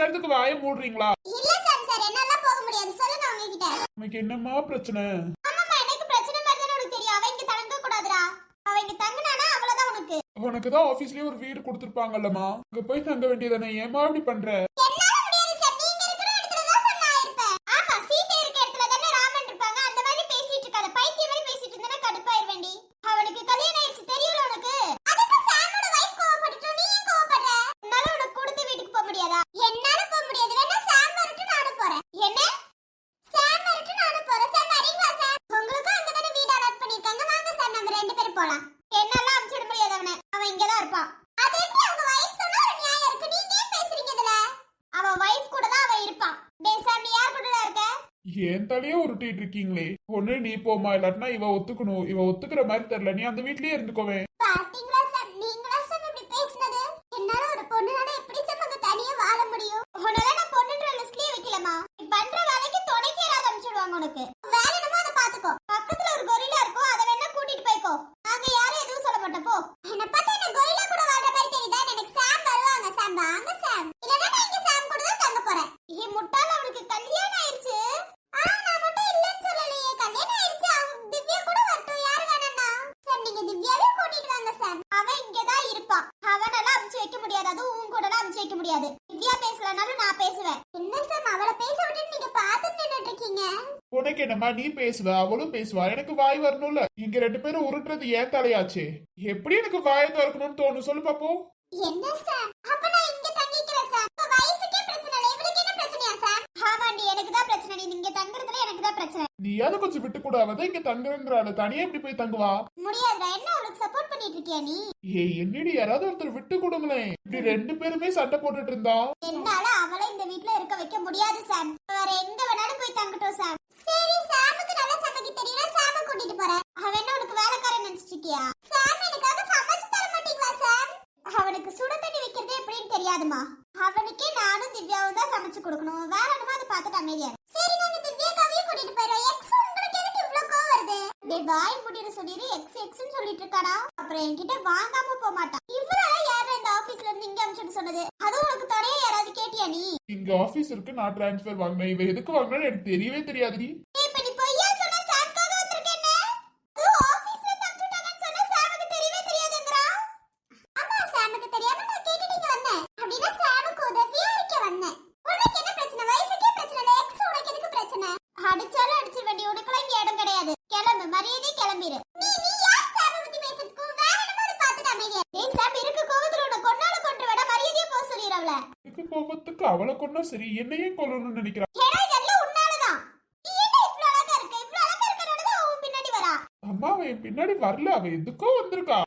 நேரத்துக்கு வாய மூடுறீங்களா? இல்ல சார் சார் என்னால போக முடியாது. சொல்லுங்க அவங்க கிட்ட உனக்கு என்னம்மா பிரச்சனை? ஆமாம்மா எனக்கு பிரச்சனை மாதிரி உனக்கு தெரியும். அவ இங்க தங்க கூடாதுடா. அவ இங்க தங்குனானா அவ்வளவுதான் உனக்கு. உனக்கு தான் ஆபீஸ்லயே ஒரு வீடு கொடுத்துருப்பாங்கல்லம்மா. அங்க போய் தங்க வேண்டியதானே ஏமா இப்படி பண்ற என்னால முடியாது சார் நீங்க இருக்கிற இடத்துல தான் சார் நான் இருப்பேன் ஆமா சீதை இருக்க இடத்துல தானே ராமன் இருப்பாங்க அந்த மாதிரி பேசிட்டு இருக்காத பைத்தியம் மாதிரி பேசிட்டு இருந்தா கடுப்பாயிருவேண்டி அவனுக்கு கல்யாணம் ஆயிடுச்சு தெரியல உனக்கு அதுக்கு சாமோட வைஃப் கோவப்பட்டுட்டு நீ ஏன் கோவப்படுற உன்னால உனக்கு கொடுத்து வீட்டுக்கு போக முடியாதா என்னால போக முடியாது வேணா சாம் வரட்டும் நானும் போறேன் என்ன சாம் வரட்டும் நானும் போறேன் சார் வரீங்களா சார் உங்களுக்கும் அங்க தானே வீடு அலாட் பண்ணிருக்காங்க வாங்க சார் நம்ம ரெண்டு பேரும் போலாம் என்னால அனுப்பிச்சிட முடியாது அவனை அவன் இங்க தான் இருப்பான் அது எப்படி அவங்க வைஃப் சொன்னா ஒரு நியாயம் இருக்கு நீங்க ஏன் பேசுறீங்க இதுல அவ வைஃப் கூட தான் அவ இருப்பான் டேய் சார் நீ யார் கூட இருக்க என் தலையே உருட்டிட்டு இருக்கீங்களே. ஒண்ணு நீ போமா இல்லாட்டினா இவ ஒத்துக்கணும். இவ ஒத்துக்கிற மாதிரி தெரியல. நீ அந்த வீட்லயே இருந்துக்கோவே பாத்தீங்களா சார் நீங்களா சார் இப்படி பேசுனது என்னால ஒரு பொண்ணுனால எப்படி சார் அங்க தனியா வாழ முடியும் உன்னால நான் பொண்ணுன்ற லிஸ்ட்லயே வைக்கலமா நீ பண்ற வேலைக்கு துணைக்கு யாராவது அனுப்பிச்சிடுவாங்க உனக்கு வேற என்னமோ அதை பாத்துக்கோ பக்கத்துல ஒரு கொரில்லா இருக்கும் அதை வேணா கூட்டிட்டு போய்க்கோ நாங்க யாரும் எதுவும் சொல்ல மாட்டோம் போ என்ன பார்த்தா என்ன கொரில்லா கூட வாழ்ற மாதிரி தெரியுதா எனக்கு சாம் வருவாங்க சாம் வாங்க சாம் இல்லனா நான் இங்க சாம் கூட தான் தங்க போறேன் ஏ முட்டாள் அவனுக்கு கல்யாணம் ஆயிருச்சு ஆ நான் மட்டும் இல்லன்னு சொல்லலையே கல்யாணம் ஆயிருச்சு அவன் திவ்யா கூட வரட்டும் யாரு வேணாம்னா சார் நீங்க திவ்யாவே கூட்டிட்டு வாங்க சார் அவன் இங்க தான் இருப்பான் அவனெல்லாம் அமுச்சு வைக்க முடியாது அதுவும் உன் கூட அமுச்சு வைக்க முடியாது திவ்யா பேசலனாலும் நான் பேசுவேன் என்ன சார் அவளை பேச விட்டுட்டு நீங்க பாத்துட்டு நின்னுட்டு இருக்கீங்க உனக்கு என்னம்மா நீ பேசுவ அவளும் பேசுவா. எனக்கு வாய் வரணும்ல. இங்க ரெண்டு பேரும் உருட்டுறது ஏன் தலையாச்சே? எப்படி எனக்கு வாயை திறக்கணும்னு தோணும்? சொல்லு பாப்போம் என்ன சார்? அப்ப நான் இங்க தங்கிக்கிறேன் சார். உங்க வயசுக்கே பிரச்சனை இல்லை. இவளுக்கு என்ன பிரச்சனையா சார்? ஆமாண்டி எனக்கு தான் பிரச்சனை. நீ இங்க தங்குறதுல எனக்கு தான் பிரச்சனை. நீயாவது கொஞ்சம் விட்டு கூடாத இங்க தங்குறேங்கிறாள் தனியா எப்படி போய் தங்குவா? முடியாதுடா. என்ன அவளுக்கு சப்போர்ட் பண்ணிட்டு இருக்கியா நீ? ஏய் என்னடி? யாராவது ஒருத்தர் விட்டு கொடுங்களேன். இப்படி ரெண்டு பேருமே சண்டை போட்டுட்டு இருந்தா? என்னால அவளை இந்த வீட்ல இருக்க வைக்க முடியாது சாம் வேற எங்க வேணாலும் போய் தங்கட்டும் சாம் சரி சாமுக்கு நல்லா சமைக்க தெரியல சாம கூட்டிட்டு போறேன். அவன் என்ன உனக்கு வேலைக்காரன் நினைச்சிட்டு இருக்கியா சாம் எனக்காக சமைச்சு தர மாட்டீங்களா சாம்? அவனுக்கு சுட தண்ணி வைக்கிறது எப்படின்னு தெரியாதுமா. அவனுக்கே நானும் திவ்யாவும் தான் சமைச்சு கொடுக்கணும். வேற என்னமோ அதை பார்த்துட்டு அமைதியா சரி நாங்க திவ்யாக்காவையும் கூட்டிட்டு போயிடுறோம் எக்ஸ் உங்களுக்கு எதுக்கு இவ்வளவு கோவம் வருது? டேய் வாய் முடிற சொல்லிடு எக்ஸ் எக்ஸ்னு சொல்லிட்டு இருக்காடா அப்புறம் என்கிட்ட வாங்காம போக மாட்டான் இவரெல்லாம் யாரும் இந்த ஆபீஸ்ல இருந்து இங்க அனுப்பிச்சு சொன்னது? அதுவும் உனக்கு தரையா யாராவது கேட்டியா நீ? இங்க ஆபீஸ் இருக்கு நான் டிரான்ஸ்பர் வாங்கினேன். இவ எதுக்கு வாங்கினேன்னு எனக்கு தெரியவே தெரியாதுடி. ஏய், இப்ப நீ பொய்யா சொன்ன கிடையாது. கிளம்பு மரியாதை ஆபீஸ்ல அவளை கொண்டா சரி என்னையும் கொல்லணும்னு நினைக்கிறா. ஏடா இதெல்லாம் உன்னாலதான். நீ என்ன இவ்ளோ அழகா இருக்க? இவ்ளோ அழகா இருக்கறனால தான் உன் பின்னாடி வரா. அம்மா அவ என் பின்னாடி வரல. அவ எதுக்கோ வந்திருக்கா.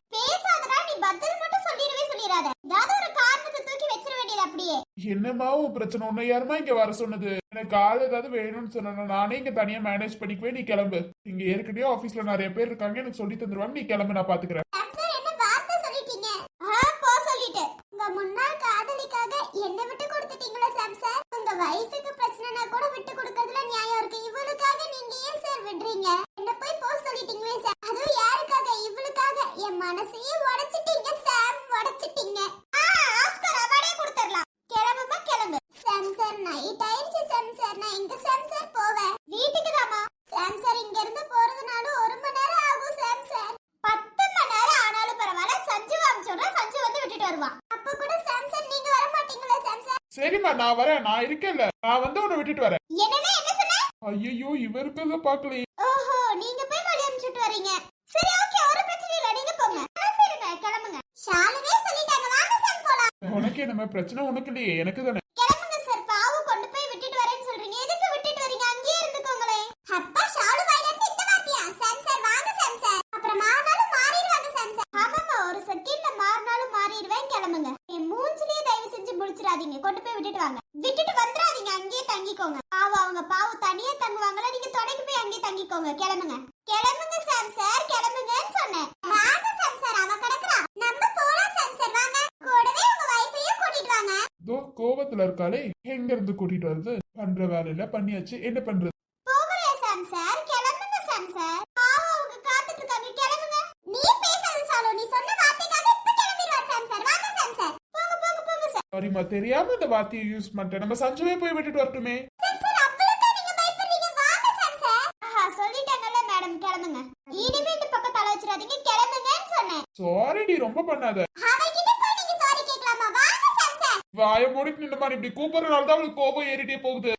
உன் பிரச்சனை? உன்னை யாருமா இங்க வர சொன்னது? எனக்கு ஆள் ஏதாவது வேணும்னு சொன்னா நானே இங்க தனியா மேனேஜ் பண்ணிக்குவே நீ கிளம்பு. இங்க ஏற்கனவே ஆபீஸ்ல நிறைய பேர் இருக்காங்க. எனக்கு சொல்லி தந்துருவாங்க. நீ கிளம்பு நான் பாத்துக்கிறேன் சார் என்ன வார்த்தை சொல்லிட்டீங்க ஆ போ சொல்லிட்டு உங்க முன்னாள் காதலிக்காக என்ன விட்டு கொடுத்துட்டீங்களா சாம் சார் உங்க வயசுக்கு பிரச்சனைனா கூட விட்டு கொடுக்கறதுல நியாயம் இருக்கு இவளுக்காக நீங்க ஏன் சார் விடுறீங்க என்ன போய் போ சொல்லிட்டீங்களே சார் அதுவும் யாருக்காக இவளுக்காக என் மனசையே உடைச்சிட்டீங்க சாம் உடைச்சிட்டீங்க ஆ ஆஸ்கர் அவார்டே கொடுத்துடலாம் கிளம்புமா கிளம்பு சாம் சார் நைட் ஆயிடுச்சு சாம் சார் நான் எங்க சாம் சார் போவேன் வீட்டுக்கு தாமா சாம் சார் இங்க இருந்து போறதுனால ஒரு மணி நேரம் ஆகும் சாம் சார் பத்து மணி நேரம் ஆனாலும் பரவாயில்ல சஞ்சு அனுப்பிச்சுடுற சஞ்சு வந்து விட்டுட்டு வருவான் அப்ப கூட சாம் சார் நீங்க வர மாட்டீங்களா சாம் சார் சரிம்மா நான் வரேன். நான் இருக்கேன்ல. நான் வந்து உன்னை விட்டுட்டு வரேன். ஐயோ இவ இருக்கிறத பாக்கலையே ஓஹோ நீங்க போய் வழி அனுப்பிச்சுட்டு வரீங்க. சரி ஓகே ஒரு பிரச்சனை இல்ல. நீங்க போங்க. கிளம்பிருங்க கிளம்புங்க. ஷாலுவே சொல்லிட்டாங்க. வாங்க சாம் போலாம். உனக்கு நம்ம பிரச்சனை உனக்கு இல்லையே. எனக்கு தானே கிளம்புங்க சார் பாவு கொண்டு போய் விட்டுட்டு வரேன்னு சொல்றீங்க எதுக்கு விட்டுட்டு வரீங்க அங்கேயே இருந்துக்கோங்களே அப்பா ஷாலு வாயில இருந்து இந்த வார்த்தையா சாம் சார் வாங்க சாம் சார் அப்புறம் மாறினாலும் மாறிடுவாங்க சாம் சார் ஆமாமா ஒரு செகண்ட்ல மாறினாலும் மாறிடுவேன் கிளம்புங்க என் மூஞ்சிலேயே தயவு செஞ்சு முடிச்சிடாதீங்க கொண்டு போய் விட்டுட்டு வாங்க விட்டுட்டு வந்துடாதீங்க அங்கேயே தங்கிக்கோங்க பாவு அவங்க பாவு தனியா தங்குவாங்களா நீங்க துணைக்கு தங்கிக்கோங்க கிளம்புங்க. கிளம்புங்க சாம் சார். கிளம்புங்கன்னு சொன்னேன். வாங்க சாம் சார். அவ கிடக்குறா நம்ம போலாம் சாம் சார். வாங்க. கூடவே உங்க வைஃபையும் கூட்டிட்டு வாங்க. இதோ கோவத்துல இருக்காளே. எங்க இருந்து கூட்டிட்டு வருது பண்ற வேலையில பண்ணியாச்சு. என்ன பண்றது? போகலையா சாம் சார்? கிளம்புங்க சாம் சார். போங்க போங்க போங்க தெரியாம இந்த வார்த்தையை யூஸ் பண்ணிட்டேன். நம்ம சஞ்சுவே போய் விட்டுட்டு வரட்டுமே சாம் சார் அவ்வளவுக்கா நீங்க பயப்படுறீங்க வாங்க சாம் சார் ஆஹா சொல்லிட்டாங்கல்ல மேடம் கிளம்புங்க இனிமே இந்த பக்கம் தலை வச்சிடாதீங்க கிளம்புங்கன்னு சொன்னேன் சாரிடி ரொம்ப பண்ணாத. வாய மூடிட்டு நின்ற மாதிரி இப்படி கூப்பிடுறதுனால தான் அவளுக்கு கோபம் ஏறிட்டே போகுது.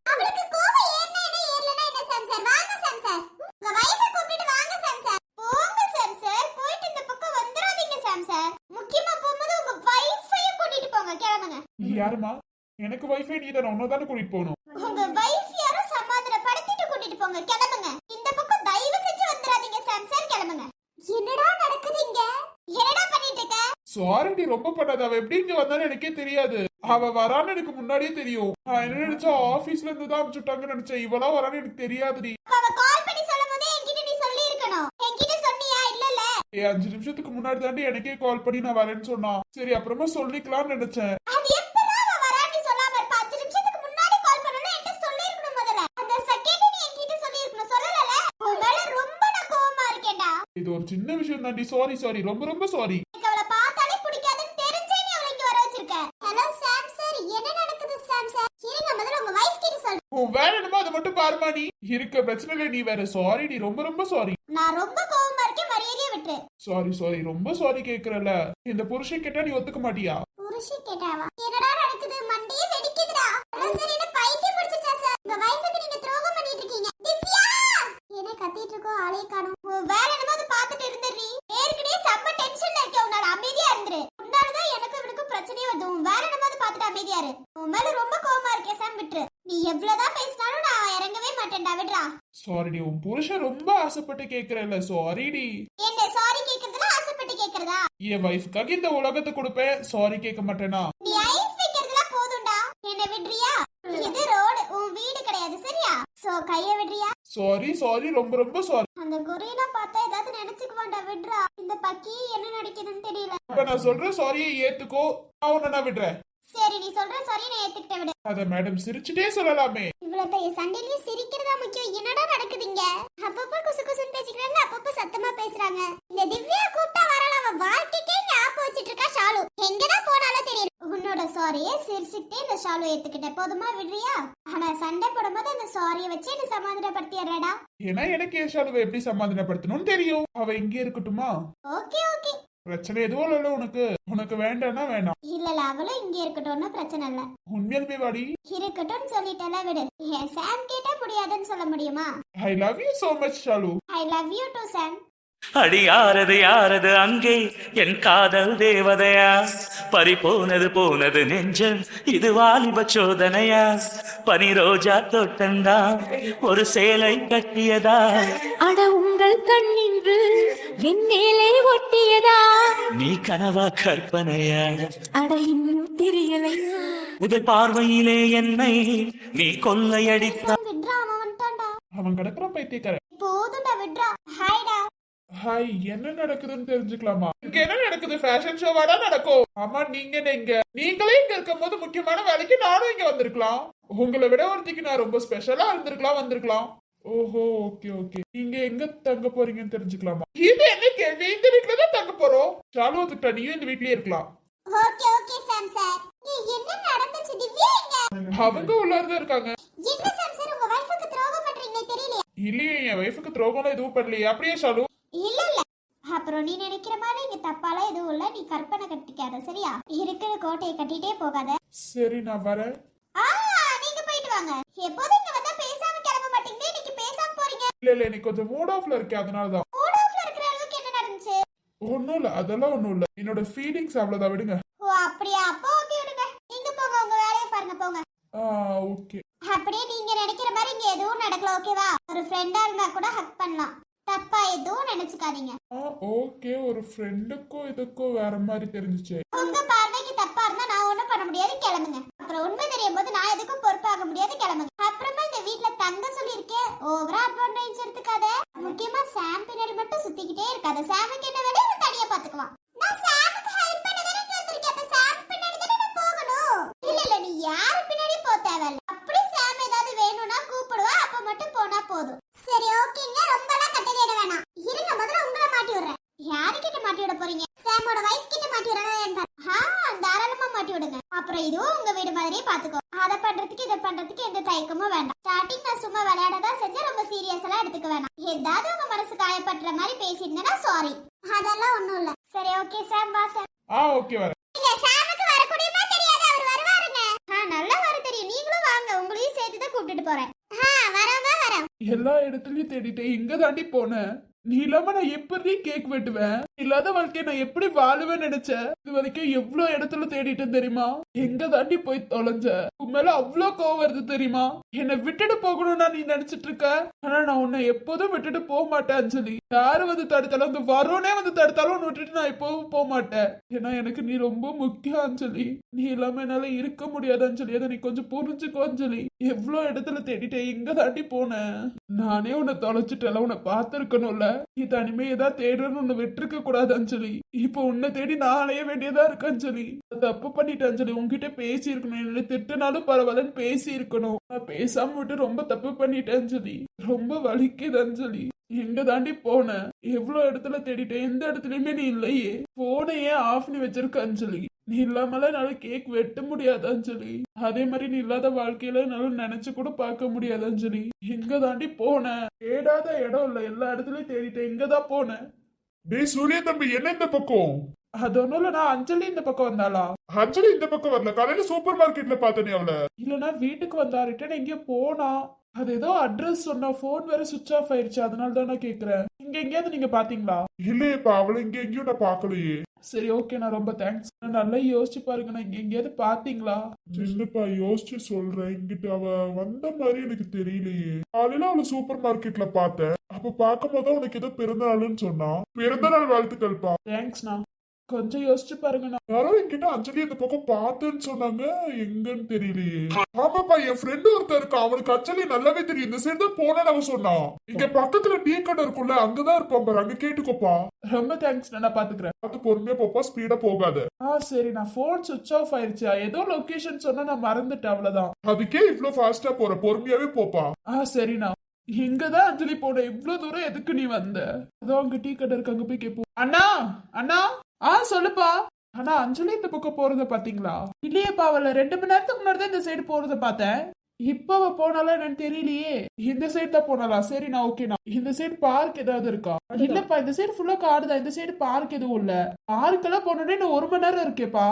யாருமா எனக்கு வைஃபை நீ தானே உன்ன தானே கூட்டிட்டு போகணும் உங்க வைஃப் யாரும் சமாதானப்படுத்திட்டு கூட்டிட்டு போங்க கிளம்புங்க இந்த பக்கம் தயவு செஞ்சு வந்துடாதீங்க சாம் சார் கிளம்புங்க என்னடா நடக்குது இங்க என்னடா பண்ணிட்டு இருக்க சாரிடி ரொம்ப பண்ணாத. அவ எப்படி இங்க வந்தாலும் எனக்கே தெரியாது. அவ வரான்னு எனக்கு முன்னாடியே தெரியும். நான் என்ன நினைச்சா ஆபீஸ்ல இருந்து தான் அனுப்பிச்சுட்டாங்கன்னு நினைச்சேன். இவளா வரான்னு எனக்கு தெரியாதுடி. அப்ப அவ கால் பண்ணி சொல்லும் போதே என்கிட்ட நீ சொல்லி இருக்கணும் என்கிட்ட சொன்னியா? இல்லல்ல. ஏ அஞ்சு நிமிஷத்துக்கு முன்னாடி தாண்டி எனக்கே கால் பண்ணி நான் வரேன்னு சொன்னா. சரி அப்புறமா சொல்லிக்கலாம்னு நினைச்சேன். இது ஒரு சின்ன விஷயம் தாண்டி. சாரி சாரி ரொம்ப ரொம்ப சாரி எனக்கு அவளை பார்த்தாலே பிடிக்காதுன்னு தெரிஞ்சே நீ அவளை இங்க வர வச்சிருக்க ஹலோ சாம் சார் என்ன நடக்குது சாம் சார் இருங்க முதல்ல உங்க வைஃப் கிட்ட சொல்றேன் உன் வேலை என்னமோ அதை மட்டும் பாருமா நீ. இருக்க பிரச்சனை இல்லை நீ வேற சாரி நீ. ரொம்ப ரொம்ப சாரி நான் ரொம்ப கோவமா இருக்கேன் மரியாதையே விட்டுரு. சாரி சாரி ரொம்ப சாரி கேக்குறல இந்த புருஷன் கேட்டா நீ ஒத்துக்க மாட்டியா? புருஷி கேட்டாவா? என்னடா நடக்குது? மண்டையே வெடிக்குதுடா. சார் என்ன பைத்தியம் பிடிச்சிச்சா சார் உங்க வைஃபுக்கு நீங்க துரோகம் பண்ணிட்டு இருக்கீங்க. திவ்யா! என்ன கத்திட்டு இருக்கோ ஆளே காணோம் உன் வேற என்னமோ அதை பார்த்துட்டு இருந்துடுறீ ஏற்கனவே செம்ம டென்ஷன்ல இருக்க உன்னால அமைதியா இருந்துரு உன்னாலதான் எனக்கு இவனுக்கு பிரச்சனையே வருது உன் வேற என்னமோ அதை பார்த்துட்டு அமைதியா இரு உன் மேல ரொம்ப கோவமா இருக்கே சாம் விட்டுரு நீ எவ்வளவுதான் பேசினாலும் நான் இறங்கவே மாட்டேன்டா விடுறா சாரிடி உன் புருஷன் ரொம்ப ஆசைப்பட்டு கேக்குறல சாரிடி என்ன சாரி கேக்குறதுல ஆசைப்பட்டு கேக்குறதா? என் வைஃப்காக இந்த உலகத்தை கொடுப்பேன் சாரி கேட்க மாட்டேனா? நீ ஐஸ் வைக்கிறதுல போதும்டா. என்ன விடுறியா? இது ரோடு உன் வீடு கிடையாது சரியா? சோ கைய விடுறியா? சாரி சாரி ரொம்ப ரொம்ப சாரி அந்த கொரியலா பார்த்தா ஏதாவது நினைச்சுக்குவான்டா விடுறா. இந்த பக்கி என்ன நடிக்குதுன்னு தெரியல. இப்ப நான் சொல்ற சாரியை ஏத்துக்கோ நான் உன்னை நான் விடுறேன். சரி நீ சொல்ற சாரி நான் ஏத்துக்கிட்ட விடு. அத மேடம் சிரிச்சுட்டே சொல்லலாமே. இவ்வளவு பெரிய சண்டையிலயும் சிரிக்கிறதா முக்கியம்? என்னடா நடக்குதுங்க? அப்பப்ப குசு குசுன்னு பேசிக்கிறாங்க அப்பப்ப சத்தமா பேசுறாங்க. இந்த திவ்யா கூப்பிட்டா வரல அவ வாழ்க்கைக்கே ஞாபகம் வச்சிட்டு இருக்கா ஷாலு. எங்கதான் போனாலும் தெரியும் உன்னோட சாரியை சிரிச்சுக்கிட்டே இந்த ஷாலு ஏத்துக்கிட்டேன் போதுமா விடுறியா? ஆனா சண்டை போடும்போது அந்த சாரியை வச்சு என்ன சமாதானப்படுத்திடுறடா? ஏன்னா எனக்கு ஏஷாலுவை எப்படி சமாதானப்படுத்தணும்னு தெரியும். அவ இங்கே இருக்கட்டுமா? Okay okay. பிரச்சனை எதுவும் இல்ல உனக்கு. உனக்கு வேண்டாம்னா வேணாம். இல்லல அவளும் இங்க இருக்கட்டும்னு பிரச்சனை இல்ல. உண்மையாலுமே வாடி. இருக்கட்டும்னு சொல்லிட்டல விடு. சாம் கேட்டா முடியாதுன்னு சொல்ல முடியுமா? I love you so much Shalu. I love you too Sam. அடி யாரது யாரது அங்கே. என் காதல் தேவதையா? பறி போனது போனது நெஞ்சம். இது வாலிப சோதனையா? பனி ரோஜா தோட்டந்தா. ஒரு சேலை கட்டியதா? அட உங்கள் கண்ணின்று வெண்ணேலை ஒட்டியதா? நீ கனவா கற்பனையா? அட இன்னும் தெரியலையா? முதல் பார்வையிலே என்னை நீ கொள்ளையடித்தா. விட்றா அவன் வந்துட்டான்டா அவன் கிடக்குறான் பைத்தியக்காரன். போதும்டா விட்றா. ஹாய்டா. ஹாய் என்ன நடக்குதுன்னு தெரிஞ்சுக்கலாமா? இங்க என்ன நடக்குது? ஃபேஷன் ஷோவாடா நடக்கும். ஆமா நீங்க இங்க? நீங்களே இங்க இருக்கும்போது முக்கியமான வேலைக்கு நானும் இங்க வந்திருக்கலாம். உங்களை விட ஒருத்திக்கு நான் ரொம்ப ஸ்பெஷலா இருந்திருக்கலாம் வந்திருக்கலாம். ஓஹோ ஓகே ஓகே நீங்க எங்க தங்க போறீங்கன்னு தெரிஞ்சுக்கலாமா? இது என்ன கேள்வி? இந்த வீட்ல தான் தங்க போறோம். சாலு வந்துட்டா நீயும் இந்த வீட்லயே இருக்கலாம். ஓகே ஓகே சாம் சார் ஏய், என்ன நடந்துச்சு? திவ்யா எங்க? அவங்க உள்ளாரதான் இருக்காங்க. என்ன சாம் சார் உங்க வைஃபுக்கு துரோகம் பண்றீங்களே தெரியலையா? இல்லையே என் ஒய்ஃபுக்கு துரோகம்லாம் எதுவும் பண்ணலையே. அப்படியே ஷாலு இல்ல இல்ல அப்புறம் நீ நினைக்கிற மாதிரி இங்க தப்பாலாம் எதுவும் இல்ல. நீ கற்பனை கட்டிக்காத சரியா? இருக்கிற கோட்டையை கட்டிட்டே போகாத. சரி நான் வரேன். ஆ நீங்க போயிட்டு வாங்க. எப்போதும் இங்க வந்தா பேசாம கிளம்ப மாட்டீங்க இன்னைக்கு பேசாம போறீங்க. இல்ல இல்ல இன்னைக்கு கொஞ்சம் மூட் ஆஃப்ல இருக்கேன். அதனாலதான். மூட் ஆஃப்ல இருக்கிற அளவுக்கு என்ன நடந்துச்சு? ஒண்ணும் இல்ல. அதெல்லாம் ஒண்ணும் இல்ல. என்னோட ஃபீலிங்ஸ் அவ்வளவுதான். விடுங்க. ஓ அப்படியா? அப்போ ஓகே விடுங்க. ஓகே அப்படியே நீங்க நினைக்கிற மாதிரி இங்க எதுவும் நடக்கல. ஓகேவா ஒரு ஃப்ரெண்டா இருந்தா கூட ஹக் ஆ ஓகே ஒரு ஃப்ரெண்டுக்கோ இதுக்கோ வேற மாதிரி தெரிஞ்சுச்சு. உங்க பார்வைக்கு தப்பா இருந்தா நான் ஒண்ணும் பண்ண முடியாது கிளம்புங்க. அப்புறம் உண்மை தெரியும் போது நான் எதுக்கும் பொறுப்பாக முடியாது கிளம்புங்க. அப்புறமா இந்த வீட்ல தங்க சொல்லியிருக்கேன் ஓவரா அட்வான்டேஜ் எடுத்துக்காத. முக்கியமா சாம் பின்னாடி மட்டும் சுத்திக்கிட்டே இருக்காத. சாமுக்கு என்ன வேலையோ அவன் தனியா பாத்துக்குவான் நான் சாமுக்கு ஹெல்ப் பண்ண தானே இங்க வந்திருக்கேன் அப்ப சாம் பின்னாடி தானே நான் போகணும் இல்ல இல்ல நீ யாரு பின்னாடி போக தேவையில்ல அப்படி சாம் ஏதாவது வேணும்னா கூப்பிடுவா அப்ப மட்டும் போனா போதும் சரி ஓகேங்க ரொம்பலாம் கட்டது எட வேணாம் இருங்க முதல்ல உங்களை மாட்டி விடுறேன் யாருக்கிட்ட மாட்டி விட போறீங்க சாமோட வைஃப் கிட்ட மாட்டி விடுறேன் ஆ தாராளமா மாட்டி விடுங்க அப்புறம் இதுவும் உங்க வீடு மாதிரியே பாத்துக்கோ அத பண்றதுக்கு இத பண்றதுக்கு எந்த தயக்கமும் வேண்டாம் ஸ்டார்டிங் நான் சும்மா விளையாடதா செஞ்சா ரொம்ப சீரியஸ் எல்லாம் எடுத்துக்க வேணாம். ஏதாவது உங்க மனசு காயப்படுற மாதிரி பேசியிருந்தேன்னா சாரி அதெல்லாம் ஒண்ணும் இல்ல. சரி ஓகே சாம் வா சாம் ஆ ஓகே வரேன். இல்ல சாமுக்கு வரக்கூடியமா தெரியாது. அவர் வருவாருங்க. ஆ நல்லா வர தெரியும். நீங்களும் வாங்க. உங்களையும் சேர்த்து தான் கூப்பிட்டுட்டு போறேன். ஆ வரோங்க வரோம். எல்லா இடத்துலயும் தேடிட்டேன் இங்க தாண்டி போனேன் நீ இல்லாம நான் எப்படி கேக் வெட்டுவேன்? இல்லாத வாழ்க்கைய நான் எப்படி வாழுவேன்னு நினைச்சேன் இது வரைக்கும் எவ்வளவு இடத்துல தேடிட்டேன் தெரியுமா? எங்க தாண்டி போய் தொலைஞ்ச? உன் மேல அவ்வளவு கோவம் வருது தெரியுமா? என்னை விட்டுட்டு போகணும்னா நீ நினைச்சிட்டு இருக்க? ஆனா நான் உன்னை எப்போதும் விட்டுட்டு போக மாட்டேன் அஞ்சலி. யாரு வந்து தடுத்தாலும் அந்த வரோனே வந்து தடுத்தாலும் உன்னை விட்டுட்டு நான் எப்போதும் போக மாட்டேன். ஏன்னா எனக்கு நீ ரொம்ப முக்கியம் அஞ்சலி. நீ இல்லாம என்னால இருக்க முடியாது அஞ்சலி. அதை நீ கொஞ்சம் புரிஞ்சுக்கோ அஞ்சலி. எவ்வளவு இடத்துல தேடிட்டேன் எங்க தாண்டி போனேன் நானே உன்னை தொலைச்சிட்டல உன்னை பார்த்துருக்கணும்ல. நீ தனிமையை தான் தேடுறேன்னு உன்னை விட்டுருக்க கூடாது அஞ்சலி இப்போ உன்னை தேடி நான் அலைய வேண்டியதா இருக்கு அஞ்சலி. தப்பு பண்ணிட்டேன் அஞ்சலி. உன்கிட்ட பேசி இருக்கணும் என்ன திட்டுனாலும் பரவாயில்லன்னு பேசி இருக்கணும் நான் பேசாம விட்டு ரொம்ப தப்பு பண்ணிட்டேன் அஞ்சலி. ரொம்ப வலிக்குது அஞ்சலி. எங்க தாண்டி போனேன் எவ்வளவு இடத்துல தேடிட்டேன். எந்த இடத்துலயுமே நீ இல்லையே. போனை ஏன் ஆஃப் பண்ணி வச்சிருக்க அஞ்சலி? நீ இல்லாமல என்னால கேக் வெட்ட முடியாது அஞ்சலி. அதே மாதிரி நீ இல்லாத வாழ்க்கையில என்னால நினைச்சு கூட பார்க்க முடியாது அஞ்சலி. எங்க தாண்டி போனேன் தேடாத இடம் இல்ல. எல்லா இடத்துலயும் தேடிட்டேன். எங்கதான் போனேன் டேய் சூரிய தம்பி என்ன இந்த பக்கம்? அது ஒண்ணும் இல்ல நான் அஞ்சலி இந்த பக்கம் வந்தாளா? அஞ்சலி இந்த பக்கம் வரல. காலையில சூப்பர் மார்க்கெட்ல பார்த்தனே அவள. இல்லனா வீட்டுக்கு வந்தா ரிட்டர்ன் எங்கேயோ போனா. அது ஏதோ அட்ரஸ் சொன்னா போன் வேற சுவிச் ஆஃப் ஆயிருச்சு அதனால தான் நான் கேக்குறேன். இங்க எங்கேயாவது நீங்க பாத்தீங்களா? இல்லையேப்பா அவளை இங்க எங்கேயும் நான் பார்க்கலையே. சரி ஓகே நான் ரொம்ப தேங்க்ஸ் நான் நல்லா யோசிச்சு பாருங்க நான் இங்க எங்கேயாவது பாத்தீங்களா? இல்லப்பா யோசிச்சு சொல்றேன். இங்கிட்டு அவ வந்த மாதிரி எனக்கு தெரியலையே. காலையில அவளை சூப்பர் மார்க்கெட்ல பார்த்தேன். அப்ப பார்க்கும் போது உனக்கு ஏதோ பிறந்த நாள்னு சொன்னா பிறந்த நாள் வாழ்த்துக்கள்ப்பா. தேங்க்ஸ்ண்ணா கொஞ்சம் யோசிச்சு பாருங்கண்ணா யாரோ என்கிட்ட அஞ்சலி இந்த பக்கம் பார்த்தேன்னு சொன்னாங்க. எங்கன்னு தெரியலையே. ஆமாப்பா என் ஃப்ரெண்டு ஒருத்தன் இருக்கான் அவனுக்கு அஞ்சலி நல்லாவே தெரியும். இந்த சைடு தான் அவன் சொன்னான். இங்க பக்கத்துல டீ கடை இருக்கும்ல அங்கதான் இருப்பான் பாரு. அங்க கேட்டுக்கோப்பா. ரொம்ப தேங்க்ஸ் நான் பாத்துக்கிறேன். பார்த்து பொறுமையா போப்பா ஸ்பீடா போகாத. ஆ சரி நான் ஃபோன் சுவிச் ஆஃப் ஆயிருச்சு? ஏதோ லொகேஷன் சொன்னா நான் மறந்துட்டேன் அவ்வளவுதான். அதுக்கே இவ்ளோ ஃபாஸ்டா போற. பொறுமையாவே போப்பா. ஆ சரிண்ணா இங்கதான் அஞ்சலி போன இவ்ளோ தூரம் எதுக்கு நீ வந்த? அதோ அங்க டீ கடை இருக்கு அங்க போய் கேப்போம் அண்ணா அண்ணா. ஆ சொல்லுப்பா. அண்ணா அஞ்சலி இந்த பக்கம் போறத பாத்தீங்களா? இல்லையேப்பா அவள ரெண்டு மணி நேரத்துக்கு முன்னாடி தான் இந்த சைடு போறத பார்த்தேன். இப்ப அவ போனாலா என்னன்னு தெரியலையே. இந்த சைடு தான் போனாலா சரி நான் ஓகேண்ணா இந்த சைடு பார்க் ஏதாவது இருக்கா? இல்லப்பா இந்த சைடு ஃபுல்லா காடு தான் இந்த சைடு பார்க் எதுவும் இல்ல. பார்க்கெல்லாம் போனோடனே இன்னும் ஒரு மணி நேரம் இருக்கேப்பா.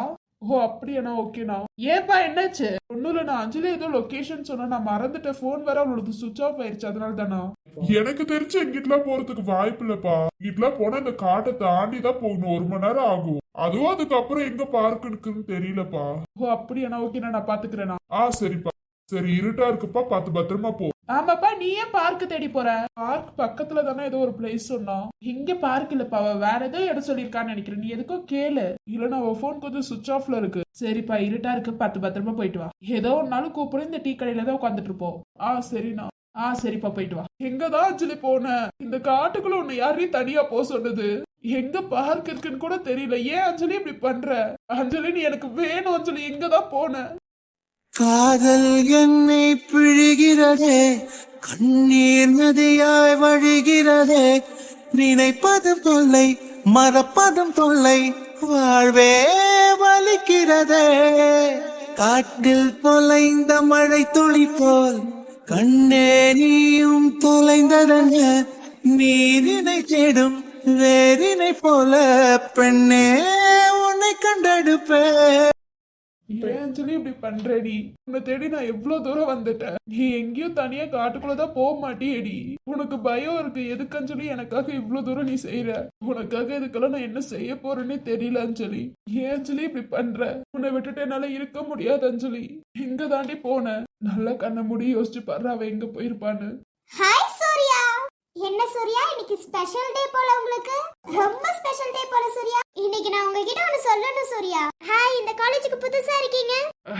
ஓ அப்படியாண்ணா ஓகேண்ணா. ஏப்பா என்னாச்சு? ஒன்னும் இல்ல நான் அஞ்சலி ஏதோ லொகேஷன் சொன்னா நான் மறந்துட்டேன். ஃபோன் வேற அவளோட சுவிச் ஆஃப் ஆயிருச்சு. அதனால தானா எனக்கு தெரிஞ்சு எங்கிட்டலாம் போறதுக்கு வாய்ப்பு இல்லப்பா. இங்கிட்டலாம் போனா இந்த காட்டை தாண்டி தான் போகணும். ஒரு மணி நேரம் ஆகும். அதுவும் அதுக்கப்புறம் எங்க பார்க் இருக்குன்னு தெரியலப்பா. ஓ அப்படியாண்ணா. ஓகேண்ணா நான் பாத்துக்கிறேண்ணா. ஆ சரிப்பா. சரி இருட்டா இருக்குப்பா. பார்த்து பத்திரமா போ. ஆமாப்பா நீ ஏன் பார்க் தேடி போற. பார்க் பக்கத்துல தானே ஏதோ ஒரு பிளேஸ் சொன்னோம். இங்க பார்க் இல்லப்பா வேற ஏதோ இடம் சொல்லியிருக்கான்னு நினைக்கிறேன். நீ எதுக்கும் கேளு. இல்லைன்னா உன் போன் கொஞ்சம் சுவிச் ஆஃப்ல இருக்கு. சரிப்பா இருட்டா இருக்கு. பத்து பத்திரமா போயிட்டு வா. ஏதோ ஒரு நாள் கூப்பிடு இந்த டீ கடையில தான் உட்காந்துட்டு இருப்போம். ஆ சரிண்ணா. ஆ சரிப்பா போயிட்டு வா. எங்கதான் அஞ்சலி போன? இந்த காட்டுக்குள்ள உன்னை யாரையும் தனியா போக சொன்னது? எங்க பார்க் இருக்குன்னு கூட தெரியல. ஏன் அஞ்சலி இப்படி பண்ற? அஞ்சலி நீ எனக்கு வேணும் அஞ்சலி. எங்கதான் போன? காதல் என்னை பிழிகிறதே கண்ணீர் நதியாய் வழிகிறதே நினைப்பதும் தொல்லை மறப்பதும் தொல்லை வாழ்வே வலிக்கிறதே. காட்டில் தொலைந்த மழை துளி போல் கண்ணே நீயும் தொலைந்ததென்ன நீரினை தேடும் வேறினை போல பெண்ணே உன்னை கண்டெடுப்பே ஏன் அஞ்சலி இப்படி பண்றடி. உன்னை தேடி நான் எவ்வளவு தூரம் வந்துட்டேன். நீ எங்கேயும் தனியா காட்டுக்குள்ளதான் போக மாட்டியேடி. உனக்கு பயம் இருக்கு. எதுக்கு அஞ்சலி எனக்காக இவ்வளவு தூரம் நீ செய்யற உனக்காக இதுக்கெல்லாம் நான் என்ன செய்ய போறேன்னே தெரியல அஞ்சலி ஏன் அஞ்சலி இப்படி பண்ற? உன்னை விட்டுட்டு என்னால இருக்க முடியாது அஞ்சலி எங்க தாண்டி போன. நல்லா கண்ண மூடி யோசிச்சு பாரு. அவ எங்க போயிருப்பான்னு. என்ன சூர்யா? இன்னைக்கு ஸ்பெஷல் டே போல உங்களுக்கு. ரொம்ப ஸ்பெஷல் டே போல சூர்யா. இன்னைக்கு நான் உங்ககிட்ட ஒன்னு சொல்லணும் சூர்யா. ஹாய் இந்த காலேஜுக்கு புதுசா இருக்கீங்க?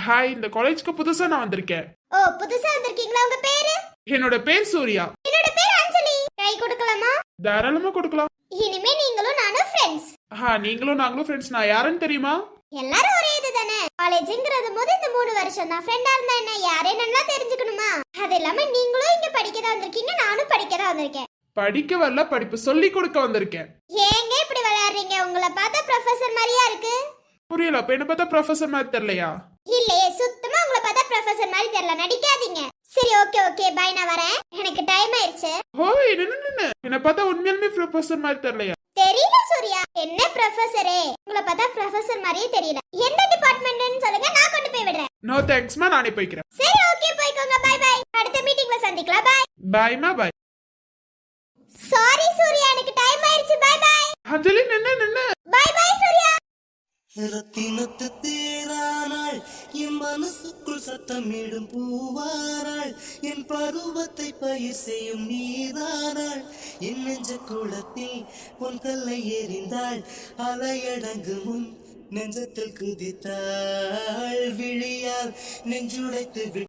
ஹாய் இந்த காலேஜ்க்கு புதுசா நான் வந்திருக்கேன். ஓ புதுசா வந்திருக்கீங்களா? உங்க பேரு? என்னோட பேர் சூர்யா. என்னோட பேர் அஞ்சலி. கை கொடுக்கலாமா? தாராளமா கொடுக்கலாம். இனிமே நீங்களும் நானும் ஃப்ரெண்ட்ஸ் ஆ நீங்களும் நாங்களும் ஃப்ரெண்ட்ஸ் நான் யாருன்னு தெரியுமா? எல்லாரும் ஒரே இது தானே காலேஜ்ங்கிறது போது இந்த மூணு வருஷம் தான். ஃப்ரெண்டா இருந்தா என்ன? யாரே நல்லா தெரிஞ்சுக்கணுமா? அது இல்லாம நீங்களும் இங்க படிக்க தான் வந்திருக்கீங்க. நானும் படிக்க தான் வந்திருக்கேன். படிக்க வரல படிப்பு சொல்லி கொடுக்க வந்திருக்கேன். ஏங்க இப்படி விளையாடுறீங்க? உங்களை பார்த்தா ப்ரொஃபசர் மாதிரியா இருக்கு? புரியல அப்ப என்ன பார்த்தா ப்ரொஃபசர் மாதிரி தெரியலையா? இல்லையே சுத்தமா உங்களை பார்த்தா ப்ரொஃபசர் மாதிரி தெரியல. நடிக்காதீங்க. சரி ஓகே ஓகே பை நான் வரேன். எனக்கு டைம் ஆயிடுச்சு. ஓய் நின்னு நின்னு என்ன பார்த்தா உண்மையாலுமே ப்ரொஃபசர் மாதிரி தெரியலையா? தெரியல சூர்யா. என்ன ப்ரொஃபசரே உங்களை பார்த்தா ப்ரொஃபசர் மாதிரியே தெரியல. எந்த டிபார்ட்மெண்ட்னு சொல்லுங்க நான் கொண்டு போய் விடுறேன். நோ தேங்க்ஸ்மா நானே போய்க்கிறேன். சரி ஓகே போய்க்கோங்க. பை பை அடுத்த மீட்டிங்ல சந்திக்கலாம். பை பாய்மா பாய் சாரி சூர்யா எனக்கு டைம் ஆயிடுச்சு பை பை அஞ்சலி நின்னு நின்னு பை பை சூர்யா ரத்தினத்து தேரானாள் என் மனசுக்குள் சத்தமிடும் பூவாராள் என் பருவத்தை பயிர் செய்யும் நீரானாள் என் நெஞ்ச குளத்தில் பொன் கல்லை எறிந்தாள் அலையடங்கு முன் நெஞ்சத்தில் குதித்தாள். விழியால் நெஞ்சுடைத்து விட்டு